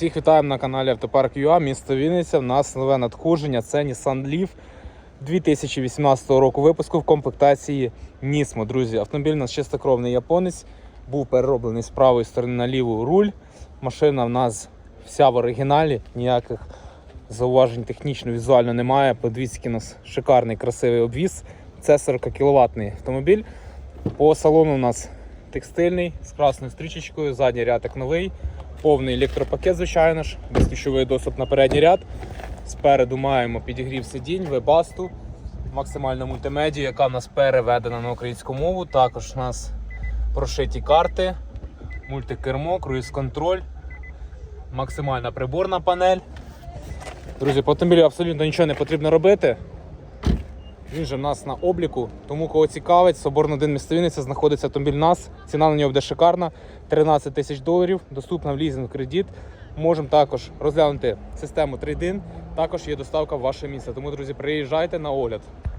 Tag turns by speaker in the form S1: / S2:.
S1: Всіх вітаємо на каналі Автопарк ЮА, місто Вінниця. У нас нове надходження. Це Nissan Leaf 2018 року випуску в комплектації Nismo. Друзі, автомобіль у нас чистокровний японець. Був перероблений з правої сторони на ліву руль. Машина в нас вся в оригіналі, ніяких зауважень технічно, візуально немає. Подивіться, у нас шикарний, красивий обвіз. Це 40 кВт автомобіль. По салону у нас текстильний з красною стрічечкою, задній ряд як новий, повний електропакет, звичайно ж, безключовий доступ на передній ряд. Спереду маємо підігрів сидінь, вебасту, максимальну мультимедію, яка в нас переведена на українську мову. Також у нас прошиті карти, мультикермо, круїз-контроль, максимальна приборна панель. Друзі, по автомобілю абсолютно нічого не потрібно робити. Він же в нас на обліку. Тому кого цікавить, Соборно 1 місто знаходиться автомобіль нас. Ціна на нього буде шикарна. 13 тисяч доларів. Доступна в лізинг кредит. Можемо також розглянути систему трейдин. Також є доставка в ваше місце. Тому, друзі, приїжджайте на огляд.